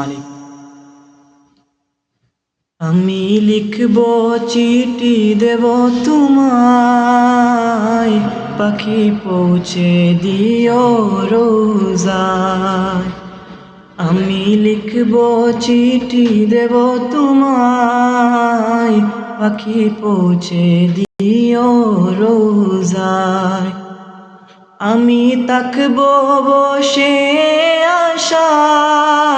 আলাইকুম। আমি লিখব চিঠি দেব তোমায়, পাখি পৌঁছে দিও রোজায়। আমি লিখব চিঠি দেব তোমায়, পাখি পৌঁছে দিও রোজায়। আমি তাকব বসে চিঠির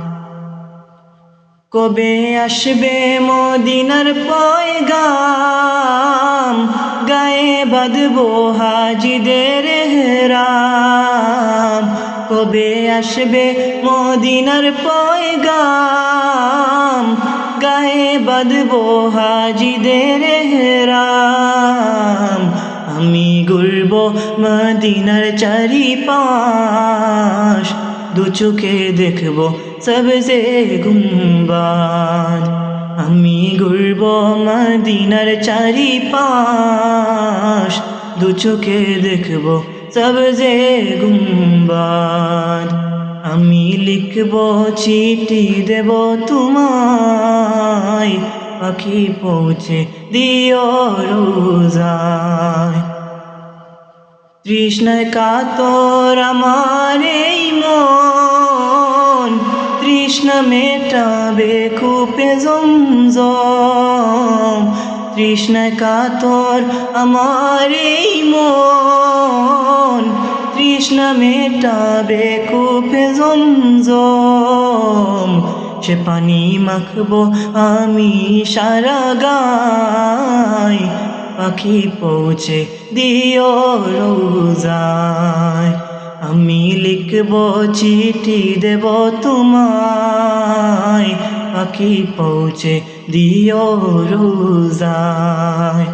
কবে আসবে মদিনার পয়গাম? গায়ে বাঁধবো হাজিদের হেরাম কবে আসবে মদিনার পয়গাম? গায়ে বাঁধবো হাজিদের হেরাম আমি ঘুরব মদিনার চারি পাশ দু চোখে দেখব সবজে গুম্বাদ আমি ঘুরব মদিনার চারি পাশ দু চোখে দেখব সবজে গুম্বাদ আমি লিখব চিঠি দেব তোমায়, পাখি পৌঁছে দিও রোজায়। তৃষ্ণায় কাতর আমার এই মন তৃষ্ণ মেটাবে কূপে জমজম। তৃষ্ণায় কাতর আমার এই মন। তৃষ্ণ মেটাবে কূপে জমজম। সে পানি মাখবো আমি সারা গায় পাখি পৌঁছে দিও রোজায়। আমি লিখব চিঠি দেব তোমায়। আকি পৌঁছে দিও রোজায়।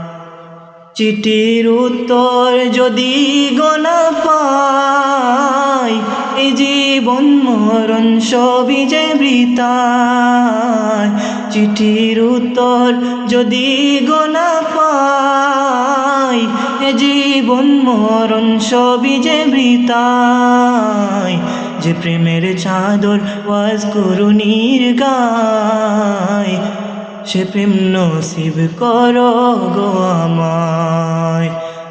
চিঠির উত্তর যদি গোনা পাই এই জীবন মরণ সবই যে বৃতায় চিঠির উত্তর যদি গোনা পাই, এ জীবন মরণ সবই যে বৃতায় যে প্রেমের চাদর ওয়াজ করুণীর গায়, সে প্রেম নসিব করো গো আমায়।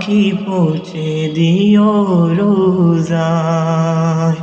পাখি পৌঁছে দিও রোজায়